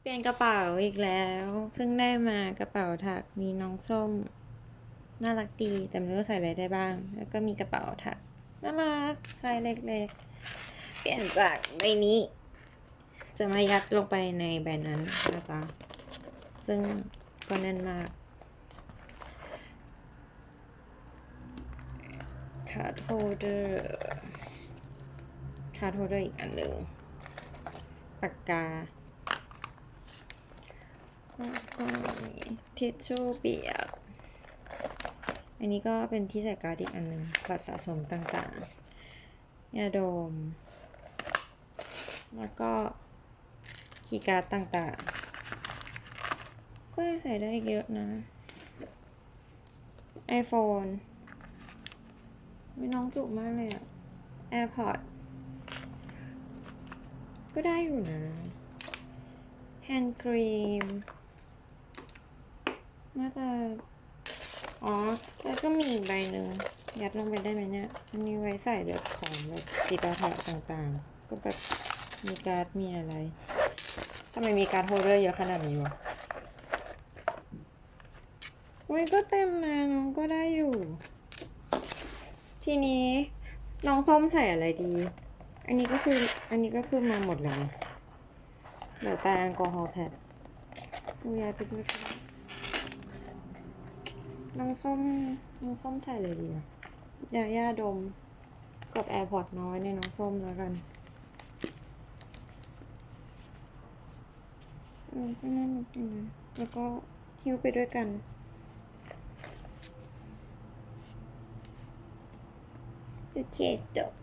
เปลี่ยนกระเป๋าอีกแล้ว เพิ่งได้มากระเป๋าถักมีน้องส้ม น่ารักดีแต่ไม่รู้ใส่อะไรได้บ้าง แล้วก็มีกระเป๋าถักน่ารักไซส์เล็กๆ เปลี่ยนจากใบนี้ จะมายัดลงไปในใบนั้นนะจ๊ะซึ่งก็แน่นมากคาร์ดโฮเดอร์คาร์ดโฮเดอร์อีกอันหนึ่งปากกา ก็มีทิชชู่เปียก อันนี้ก็เป็นที่ใส่การ์ดอีกอันหนึ่งบัตรสะสมต่างๆยาดม แล้วก็คีย์การ์ดต่างๆ ก็ยังใส่ได้อีกเยอะนะ iPhone มีน้องจุมากเลยอะ AirPod ก็ได้อยู่นะ hand cream น่าจะ อ๋อแล้วก็มีอีกใบหนึ่ง ยัดลงไปได้ไหมเนี่ย อันนี้ไว้ใส่แบบของแบบสีปาถะต่างๆ ก็แบบมีการ์ดมีอะไรทำไมมีการ์ดโฮเดอร์เยอะขนาดนี้วะอุ้ยก็เต็มนะน้องก็ได้อยู่ ทีนี้น้องส้มใส่อะไรดี อันนี้ก็คืออันนี้ก็คือมาหมดแล้วเหลือแต่แอลกอฮอล์แพดดูยายไปด้วยกัน น้องส้มน้องส้มใส่เลยดีอะยาย่าดมกับแอร์พอร์ตน้อยในน้องส้มแล้วกันเออก็น่ารักดีนะแล้วก็หิ้วไปด้วยกัน โอเคจบ